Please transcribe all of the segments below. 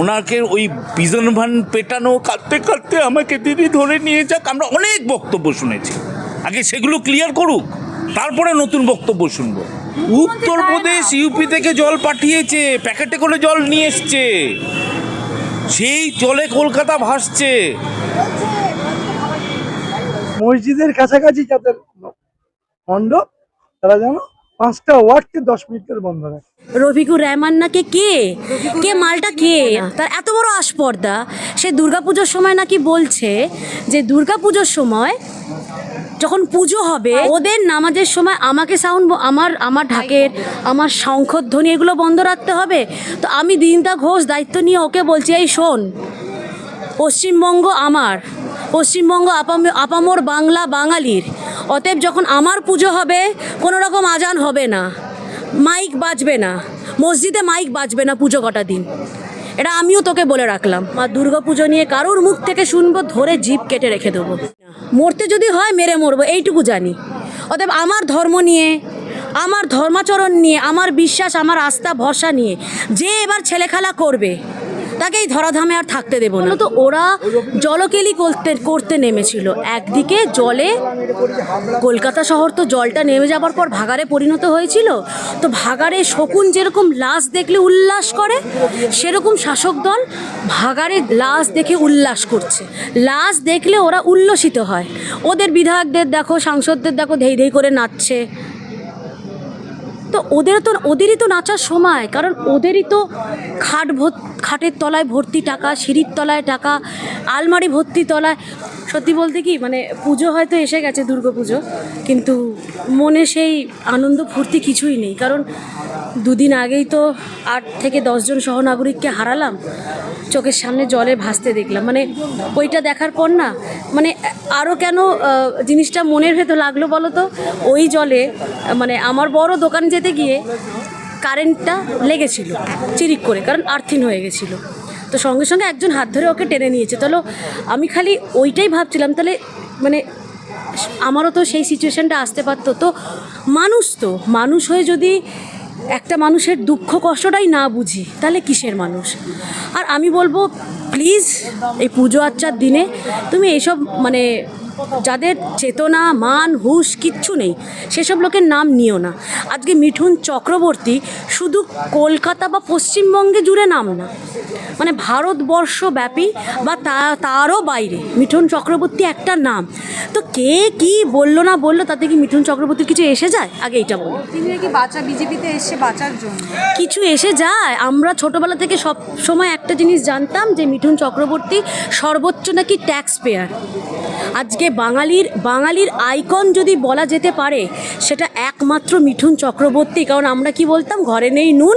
ওনাকে ওই বিজন ভান পেটানো, কাঁদতে কাঁদতে আমাকে দিদি ধরে নিয়ে যাক, আমরা অনেক বক্তব্য শুনেছি। আগে সেগুলো ক্লিয়ার করুক, তারপরে নতুন বক্তব্য শুনব। উত্তরপ্রদেশ ইউপি থেকে জল পাঠিয়েছে, প্যাকেটে করে জল নিয়ে এসছে। সেই জলে কলকাতা ভাসছে। মসজিদের কাছাকাছি যাদের মণ্ডপ তারা যেন পাঁচটা ওয়ার্ডকে দশ মিনিট করে বন্ধ রাখে। রফিকুর রহমান্নাকে কে? কে মালটা কে? তার এত বড় আস্পর্দা সে দুর্গাপুজোর সময় নাকি বলছে যে দুর্গাপুজোর সময় যখন পুজো হবে, ওদের নামাজের সময় আমাকে সাউন্ড আমার আমার ঢাকের, আমার শঙ্খধ্বনি এগুলো বন্ধ রাখতে হবে। তো আমি দিনদা ঘোষ দায়িত্ব নিয়ে ওকে বলছি, এই শোন, পশ্চিমবঙ্গ আমার, পশ্চিমবঙ্গ আপাম, আপামর বাংলা বাঙালির অতএব যখন আমার পুজো হবে, কোনো রকম আজান হবে না। মাইক বাজবে না। মসজিদে মাইক বাজবে না পুজো কটা দিন। এটা আমিও তোকে বলে রাখলাম। মা দুর্গা পুজো নিয়ে কারোর মুখ থেকে শুনব, ধরে জিভ কেটে রেখে দেবো। মরতে যদি হয় মেরে মরবো, এইটুকু জানি। অতএব আমার ধর্ম নিয়ে, আমার ধর্মাচরণ নিয়ে, আমার বিশ্বাস, আমার আস্থা, ভরসা নিয়ে, যে এবার ছেলেখেলা করবে তাকেই ধরাধামে আর থাকতে দেবো না। তো ওরা জলকেলি করতে করতে নেমেছিল। একদিকে জলে কলকাতা শহর তো জলটা নেমে যাবার পর ভাগাড়ে পরিণত হয়েছিল। তো ভাগাড়ে শকুন যেরকম লাশ দেখলে উল্লাস করে, সেরকম শাসক দল ভাগাড়ে লাশ দেখে উল্লাস করছে। লাশ দেখলে ওরা উল্লসিত হয়। ওদের বিধায়কদের দেখো, সাংসদদের দেখো, ধেই ধেই করে নাচছে। তো ওদের তো, ওদেরই তো নাচার সময়, কারণ ওদেরই তো খাট খাটের তলায় ভর্তি টাকা, সিঁড়ির তলায় টাকা, আলমারি ভর্তি তলায়, সত্যি বলতে কি মানে পুজো হয়তো এসে গেছে দুর্গা পুজো, কিন্তু মনে সেই আনন্দ ফুর্তি কিছুই নেই, কারণ দুদিন আগেই তো আট থেকে দশজন সহনাগরিককে হারালাম, চোখের সামনে জলে ভাসতে দেখলাম মানে ওইটা দেখার পর না মানে আরও কেন জিনিসটা মনের ভেতর লাগল বলো তো, ওই জলে মানে আমার বড় দোকান যেতে গিয়ে কারেন্টটা লেগেছিল, চিরিক করে, কারণ আর্থিন হয়ে গেছিল। তো সঙ্গে সঙ্গে একজন হাত ধরে ওকে টেনে নিয়েছে। তাহলে আমি খালি ওইটাই ভাবছিলাম, তাহলে মানে আমারও তো সেই সিচুয়েশনটা আসতে পারতো। তো মানুষ তো, মানুষ হয়ে যদি একটা মানুষের দুঃখ কষ্টটাই না বুঝি, তাহলে কিসের মানুষ? আর আমি বলব প্লিজ এই পুজো আচ্চার দিনে তুমি এইসব মানে যাদের চেতনা মান হুশ কিচ্ছু নেই সেসব লোকের নাম নিও না। আজকে মিঠুন চক্রবর্তী শুধু কলকাতা বা পশ্চিমবঙ্গে জুড়ে নাম না মানে ভারতবর্ষ ব্যাপী বা তা তারও বাইরে। মিঠুন চক্রবর্তী একটা নাম। তো কে কি বলল না বলল তাতে কি মিঠুন চক্রবর্তীর কিছু এসে যায়? আগে এটা বলো। তিনি নাকি বাঁচা বিজেপিতে এসে বাঁচার জন্য। কিছু এসে যায়। আমরা ছোটবেলা থেকে সব সময় একটা জিনিস জানতাম যে মিঠুন চক্রবর্তী সর্বোচ্চ নাকি ট্যাক্স পেয়ার আজকে বাঙালির বাঙালির আইকন যদি বলা যেতে পারে, সেটা একমাত্র মিঠুন চক্রবর্তী। কারণ আমরা কি বলতাম? ঘরে নেই নুন,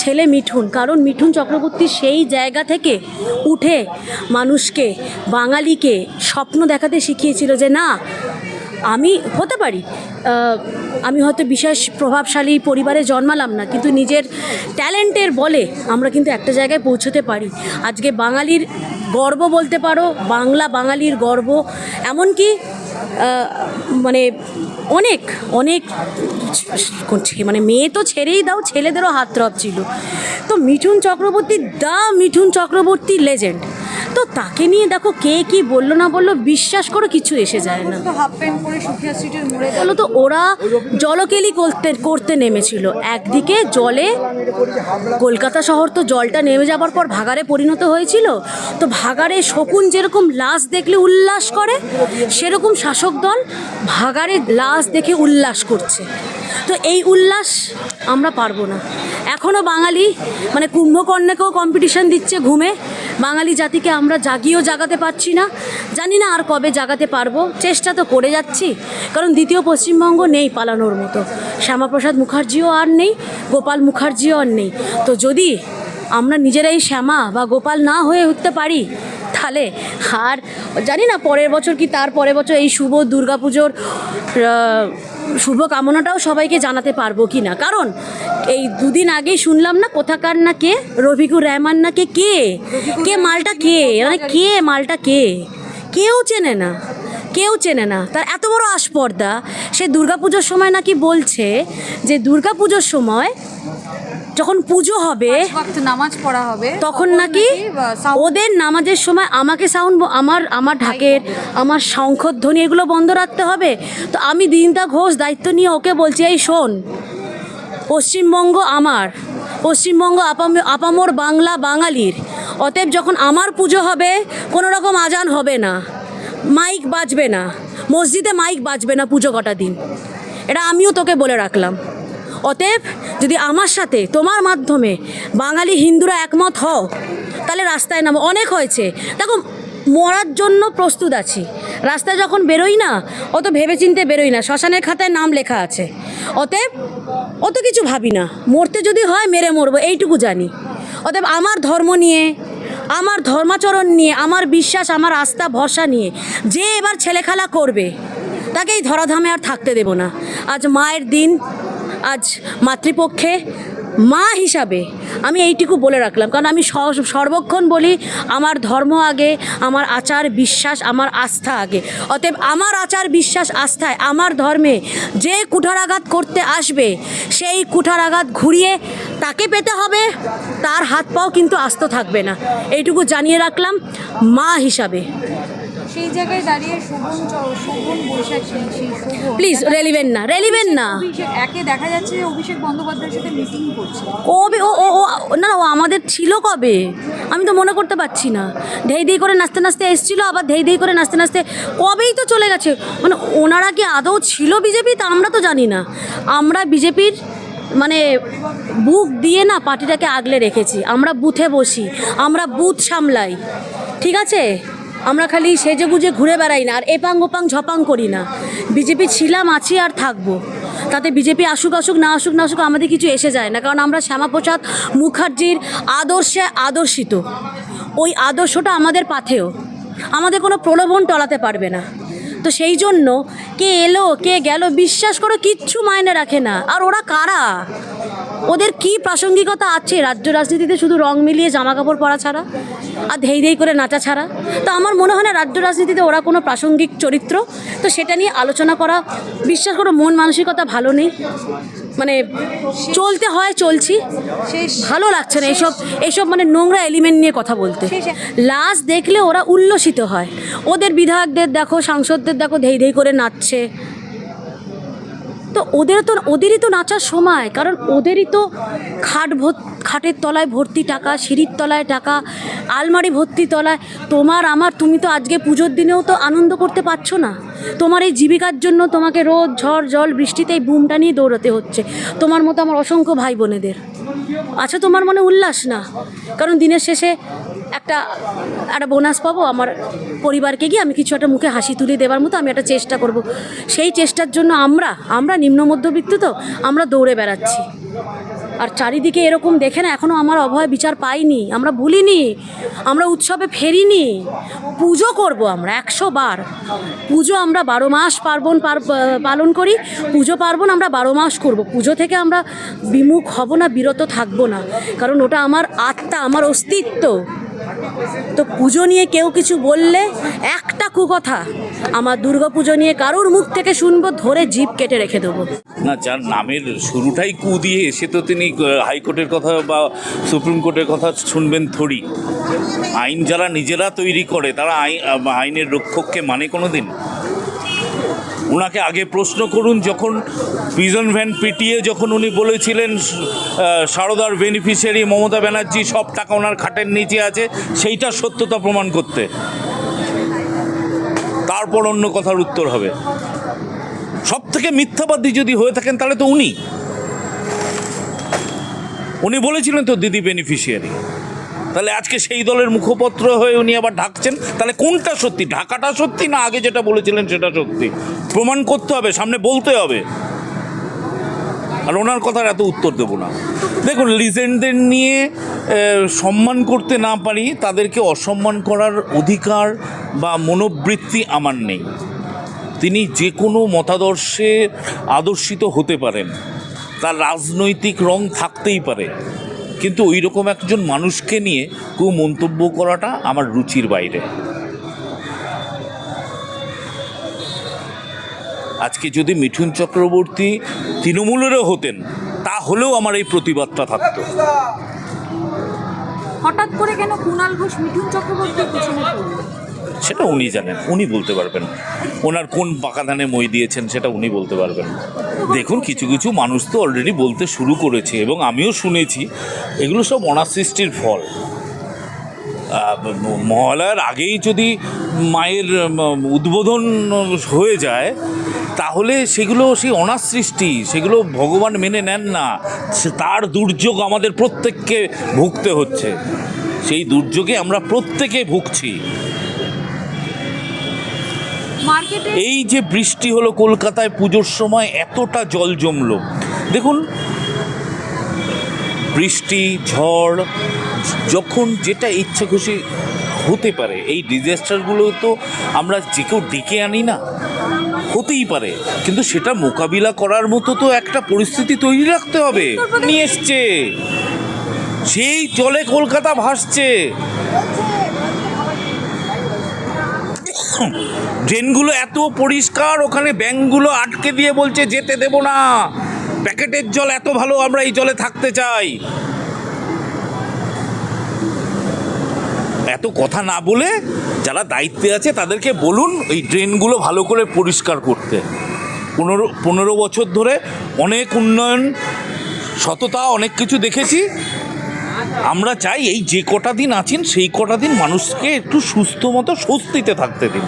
ছেলে মিঠুন। কারণ মিঠুন চক্রবর্তী সেই জায়গা থেকে উঠে মানুষকে, বাঙালিকে স্বপ্ন দেখাতে শিখিয়েছিল যে, না, আমি হতে পারি। আমি হয়তো বিশেষ প্রভাবশালী পরিবারে জন্মালাম না, কিন্তু নিজের ট্যালেন্টের বলে আমরা কিন্তু একটা জায়গায় পৌঁছতে পারি। আজকে বাঙালির গর্ব বলতে পারো, বাংলা বাঙালির গর্ব। এমনকি মানে অনেক অনেক মানে মেয়ে তো ছেড়েই দাও, ছেলেদেরও হাত রব ছিল। তো মিঠুন চক্রবর্তী, দা মিঠুন চক্রবর্তী লেজেন্ড তাকে নিয়ে দেখো কে কি বলল না বলল বিশ্বাস করো কিছু এসে যায় না। বলো তো ওরা জলকেলি করতে করতে নেমেছিল। একদিকে জলে কলকাতা শহর তো জলটা নেমে যাবার পর ভাগাড়ে পরিণত হয়েছিল। তো ভাগাড়ে শকুন যেরকম লাশ দেখলে উল্লাস করে সেরকম শাসক দল ভাগারে লাশ দেখে উল্লাস করছে। তো এই উল্লাস আমরা পারব না। এখনও বাঙালি মানে কুম্ভকর্ণেকেও কম্পিটিশন দিচ্ছে ঘুমে। বাঙালি জাতিকে আমরা জাগিয়েও জাগাতে পারছি না। জানি না আর কবে জাগাতে পারব। চেষ্টা তো করে যাচ্ছি, কারণ দ্বিতীয় পশ্চিমবঙ্গ নেই পালানোর মতো। শ্যামাপ্রসাদ মুখার্জিও আর নেই, গোপাল মুখার্জিও আর নেই। তো যদি আমরা নিজেরাই শ্যামা বা গোপাল না হয়ে উঠতে পারি, তাহলে আর জানি না পরের বছর কি তার পরের বছর এই শুভ দুর্গাপুজোর আহ, শুভ কামনাটাও সবাইকে জানাতে পারব কি না। কারণ এই দুদিন আগেই শুনলাম না কোথাকার না কে? রফিকুর রহমান না কে? কে? কে মালটা কে? মানে কে? মালটা কে? কেউ চেনে না। কেউ চেনে না। তার এত বড় আস্পর্দা সে দুর্গাপুজোর সময় নাকি বলছে যে দুর্গাপুজোর সময় যখন পুজো হবে নামাজ পড়া হবে তখন নাকি ওদের নামাজের সময় আমাকে সাউন্ড আমার আমার ঢাকের আমার শঙ্খধ্বনি এগুলো বন্ধ রাখতে হবে? তো আমি দিনদা ঘোষ দায়িত্ব নিয়ে ওকে বলছি এই শোন পশ্চিমবঙ্গ আমার পশ্চিমবঙ্গ আপাম আপামর বাংলা বাঙালির। অতএব যখন আমার পুজো হবে কোনো রকম আজান হবে না মাইক বাজবে না মসজিদে মাইক বাজবে না পুজো কটা দিন। এটা আমিও তোকে বলে রাখলাম। অতএব যদি আমার সাথে, তোমার মাধ্যমে বাঙালি হিন্দুরা একমত হও, তাহলে রাস্তায় নামো। অনেক হয়েছে। দেখো, মরার জন্য প্রস্তুত আছি। রাস্তায় যখন বেরোই না, অত ভেবেচিন্তে বেরোই না। শ্মশানের খাতায় নাম লেখা আছে। অতএব অত কিছু ভাবি না। মরতে যদি হয় মেরে মরবো, এইটুকু জানি। অতএব আমার ধর্ম নিয়ে, আমার ধর্মাচরণ নিয়ে, আমার বিশ্বাস, আমার আস্থা, ভরসা নিয়ে, যে এবার ছেলেখেলা করবে তাকে এই ধরাধামে আর থাকতে দেব না। আজ মায়ের দিন আজ মাতৃপক্ষে মা হিসাবে আমি এইটুকু বলে রাখলাম। কারণ আমি সর্বক্ষণ বলি, আমার ধর্ম আগে, আমার আচার বিশ্বাস, আমার আস্থা আগে। অতএব আমার আচার বিশ্বাস আস্থায়, আমার ধর্মে যে কুঠারাঘাত করতে আসবে, সেই কুঠারাঘাত ঘুরিয়ে তাকে পেতে হবে, তার হাত পাও কিন্তু আস্ত থাকবে না। এইটুকু জানিয়ে রাখলাম, মা হিসাবে। সেই জায়গায় দাঁড়িয়ে শোভন শোভন বৈশাখী সেই শোভন। প্লিজ রেলিভেন্ট না রেলিভেন্ট না অভিষেক একে দেখা যাচ্ছে যে অভিষেক বন্দ্যোপাধ্যায়ের সাথে মিটিং করছে। কবে ও ও ও না ও আমাদের ছিল কবে? আমি তো মনে করতে পারছি না। ধেই ধেই করে নাচতে নাচতে এসছিল আবার ধেই ধেই করে নাচতে নাচতে কবেই তো চলে গেছে? মানে ওনারা কি আদৌ ছিল বিজেপি? তা আমরা তো জানি না। আমরা বিজেপির মানে বুক দিয়ে না পার্টিটাকে আগলে রেখেছি। আমরা বুথে বসি আমরা বুথ সামলাই। ঠিক আছে? আমরা খালি সেজে গুজে ঘুরে বেড়াই না, আর এপাং ওপাং ঝপাং করি না। বিজেপি ছিলাম আছি আর থাকব। তাতে বিজেপি আসুক আসুক, না আসুক না আসুক, আমাদের কিছু এসে যায় না। কারণ আমরা শ্যামাপ্রসাদ মুখার্জির আদর্শে আদর্শিত। ওই আদর্শটা আমাদের পাথেও আমাদের কোনো প্রলোভন টলাতে পারবে না। তো সেই জন্য কে এলো, কে গেল, বিশ্বাস করো কিচ্ছু মায়নে রাখে না। আর ওরা কারা? ওদের কি প্রাসঙ্গিকতা আছে? রাজ্য রাজনীতিতে শুধু রং মিলিয়ে জামা কাপড় পরা ছাড়া আর ধেই ধেই করে নাচা ছাড়া? তো আমার মনে হয় না রাজ্য রাজনীতিতে ওরা কোনো প্রাসঙ্গিক চরিত্র। তো সেটা নিয়ে আলোচনা করা, বিশ্বাস করো মন মানসিকতা ভালো নেই। মানে চলতে হয় চলছি। ভালো লাগছে না এইসব এইসব মানে নোংরা এলিমেন্ট নিয়ে কথা বলতে। লাশ দেখলে ওরা উল্লসিত হয়। ওদের বিধায়কদের দেখো সাংসদদের দেখো ধেই ধেই করে নাচছে। তো ওদের তো, ওদেরই তো নাচার সময়, কারণ ওদেরই তো খাট খাটের তলায় ভর্তি টাকা, সিঁড়ির তলায় টাকা, আলমারি ভর্তি তলায়। তোমার, আমার, তুমি তো আজকে পুজোর দিনেও তো আনন্দ করতে পারছ না। তোমার এই জীবিকার জন্য তোমাকে রোদ, ঝড়, জল, বৃষ্টিতে এই বুমটা নিয়ে দৌড়াতে হচ্ছে। তোমার মতো আমার অসংখ্য ভাই বোনেদের। আচ্ছা তোমার মনে উল্লাস না? কারণ দিনের শেষে একটা একটা বোনাস পাবো আমার পরিবারকে গিয়ে আমি কিছু একটা মুখে হাসি তুলে দেওয়ার মতো আমি একটা চেষ্টা করব। সেই চেষ্টার জন্য আমরা আমরা নিম্ন মধ্যবিত্ত তো, আমরা দৌড়ে বেড়াচ্ছি। আর চারিদিকে এরকম দেখে না এখনও আমার অভয় বিচার পাইনি, আমরা ভুলিনি, আমরা উৎসবে ফেরিনি। পুজো করব আমরা একশো বার। পুজো আমরা বারো মাস পার্বণ পার- পালন করি, পুজো পার্বণ আমরা বারো মাস করব। পুজো থেকে আমরা বিমুখ হব না, বিরত থাকব না। কারণ ওটা আমার আত্মা, আমার অস্তিত্ব। তো পুজো নিয়ে কেউ কিছু বললে একটা কুকথা, আমার দুর্গা পুজো নিয়ে কারোর মুখ থেকে শুনব, ধরে জিভ কেটে রেখে দেবো। না, যার নামের শুরুটাই কু দিয়ে, সে তো তিনি হাইকোর্টের কথা বা সুপ্রিম কোর্টের কথা শুনবেন থরি আইন যারা নিজেরা তৈরি করে, তারা আইন আইনের রক্ষককে মানে কোনো দিন ওনাকে আগে প্রশ্ন করুন, যখন প্রিজন ভ্যান পিটিয়ে যখন উনি বলেছিলেন সারদার বেনিফিশিয়ারি মমতা ব্যানার্জি সব টাকা ওনার খাটের নিচে আছে, সেইটা সত্যতা প্রমাণ করতে। তারপর অন্য কথার উত্তর হবে। সব থেকে মিথ্যাবাদী যদি হয়ে থাকেন, তাহলে তো উনি। উনি বলেছিলেন তো দিদি বেনিফিশিয়ারি তাহলে আজকে সেই দলের মুখপত্র হয়ে উনি আবার ঢাকছেন। তাহলে কোনটা সত্যি? ঢাকাটা সত্যি না আগে যেটা বলেছিলেন সেটা সত্যি? প্রমাণ করতে হবে, সামনে বলতে হবে। আর ওনার কথার এত উত্তর দেবো না। দেখুন, লিজেন্ডদের নিয়ে সম্মান করতে না পারি, তাদেরকে অসম্মান করার অধিকার বা মনোবৃত্তি আমার নেই। তিনি যে কোনো মতাদর্শে আদর্শিত হতে পারেন। তার রাজনৈতিক রং থাকতেই পারে। কিন্তু ওই রকম একজন মানুষকে নিয়ে কু মন্তব্য করাটা আমার রুচির বাইরে। আজকে যদি মিঠুন চক্রবর্তী তৃণমূলেরও হতেন, তাহলেও আমার এই প্রতিবাদটা থাকত। হঠাৎ করে কেন কুণাল ঘোষ মিঠুন চক্রবর্তীর পিছনে সেটা উনি জানেন, উনি বলতে পারবেন। ওনার কোন পাকা ধানে মই দিয়েছেন সেটা উনি বলতে পারবেন। দেখুন, কিছু কিছু মানুষ তো অলরেডি বলতে শুরু করেছে এবং আমিও শুনেছি, এগুলো সব অনাসৃষ্টির ফল। মহালয়ার আগেই যদি মায়ের উদ্বোধন হয়ে যায়, তাহলে সেগুলো সেই অনাসৃষ্টি, সেগুলো ভগবান মেনে নেন না। তার দুর্যোগ আমাদের প্রত্যেককে ভুগতে হচ্ছে। সেই দুর্যোগে আমরা প্রত্যেকে ভুগছি। এই যে বৃষ্টি হলো কলকাতায় পুজোর সময় এতটা জল জমলো। দেখুন বৃষ্টি ঝড় যখন যেটা ইচ্ছে খুশি হতে পারে এই ডিজাস্টারগুলো তো আমরা যে কেউ ডেকে আনি না হতেই পারে। কিন্তু সেটা মোকাবিলা করার মতো তো একটা পরিস্থিতি তৈরি রাখতে হবে। নিয়ে এসছে। সেই জলে কলকাতা ভাসছে। ড্রেনগুলো এত পরিষ্কার, ওখানে ব্যাংকগুলো আটকে দিয়ে বলছে, যেতে দেব না। প্যাকেটের জল এত ভালো, আমরা এই জলে থাকতে চাই। এত কথা না বলে যারা দায়িত্বে আছে, তাদেরকে বলুন এই ড্রেনগুলো ভালো করে পরিষ্কার করতে। পনেরো পনেরো বছর ধরে অনেক উন্নয়ন, সততা, অনেক কিছু দেখেছি। আমরা চাই এই যে কটা দিন আছেন, সেই কটা দিন মানুষকে একটু সুস্থ মতো, স্বস্তিতে থাকতে দিন।